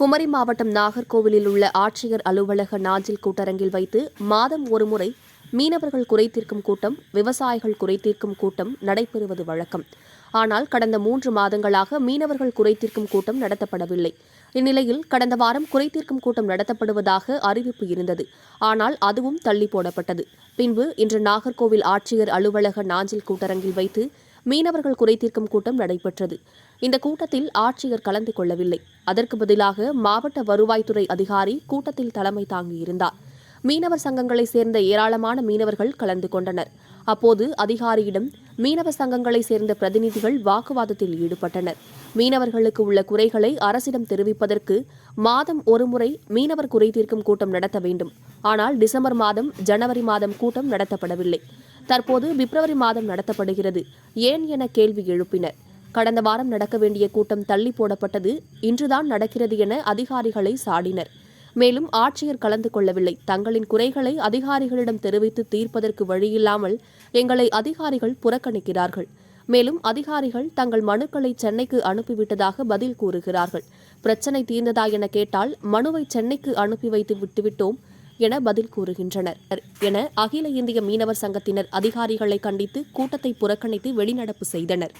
குமரி மாவட்டம் நாகர்கோவிலில் உள்ள ஆட்சியர் அலுவலக நாஞ்சில் கூட்டரங்கில் வைத்து மாதம் ஒருமுறை மீனவர்கள் குறைத்தீர்க்கும் கூட்டம் விவசாயிகள் குறைத்தீர்க்கும் கூட்டம் நடைபெறுவது வழக்கம். ஆனால் கடந்த மூன்று மாதங்களாக மீனவர்கள் குறைதீர்க்கும் கூட்டம் நடத்தப்படவில்லை. இந்நிலையில் கடந்த வாரம் குறைதீர்க்கும் கூட்டம் நடத்தப்படுவதாக அறிவிப்பு இருந்தது. ஆனால் அதுவும் தள்ளி போடப்பட்டது. பின்பு இன்று நாகர்கோவில் ஆட்சியர் அலுவலக நாஞ்சில் கூட்டரங்கில் வைத்து மீனவர்கள் குறைதீர்க்கும் கூட்டம் நடைபெற்றது. இந்த கூட்டத்தில் ஆட்சியர் கலந்து கொள்ளவில்லை. அதற்கு பதிலாக மாவட்ட வருவாய்த்துறை அதிகாரி கூட்டத்தில் தலைமை தாங்கியிருந்தார். மீனவர் சங்கங்களைச் சேர்ந்த ஏராளமான மீனவர்கள் கலந்து கொண்டனர். அப்போது அதிகாரியிடம் மீனவ சங்கங்களைச் சேர்ந்த பிரதிநிதிகள் வாக்குவாதத்தில் ஈடுபட்டனர். மீனவர்களுக்கு உள்ள குறைகளை அரசிடம் தெரிவிப்பதற்கு மாதம் ஒருமுறை மீனவர் குறைதீர்க்கும் கூட்டம் நடத்த வேண்டும். ஆனால் டிசம்பர் மாதம் ஜனவரி மாதம் கூட்டம் நடத்தப்படவில்லை. தற்போது பிப்ரவரி மாதம் நடத்தப்படுகிறது. ஏன் என கேள்வி எழுப்பினர். கடந்த வாரம் நடக்க வேண்டிய கூட்டம் தள்ளி போடப்பட்டது. இன்றுதான் நடக்கிறது என அதிகாரிகளை சாடினர். மேலும் ஆட்சியர் கலந்து கொள்ளவில்லை. தங்களின் குறைகளை அதிகாரிகளிடம் தெரிவித்து தீர்ப்பதற்கு வழியில்லாமல் எங்களை அதிகாரிகள் புறக்கணிக்கிறார்கள். மேலும் அதிகாரிகள் தங்கள் மனுக்களை சென்னைக்கு அனுப்பிவிட்டதாக பதில் கூறுகிறார்கள். பிரச்சனை தீர்ந்ததா என கேட்டால் மனுவை சென்னைக்கு அனுப்பி வைத்து விட்டுவிட்டோம். என பதில் கூறுகின்றனர். என அகில இந்திய மீனவர் சங்கத்தினர் அதிகாரிகளை கண்டித்து கூட்டத்தை புறக்கணித்து வெளிநடப்பு செய்தனர்.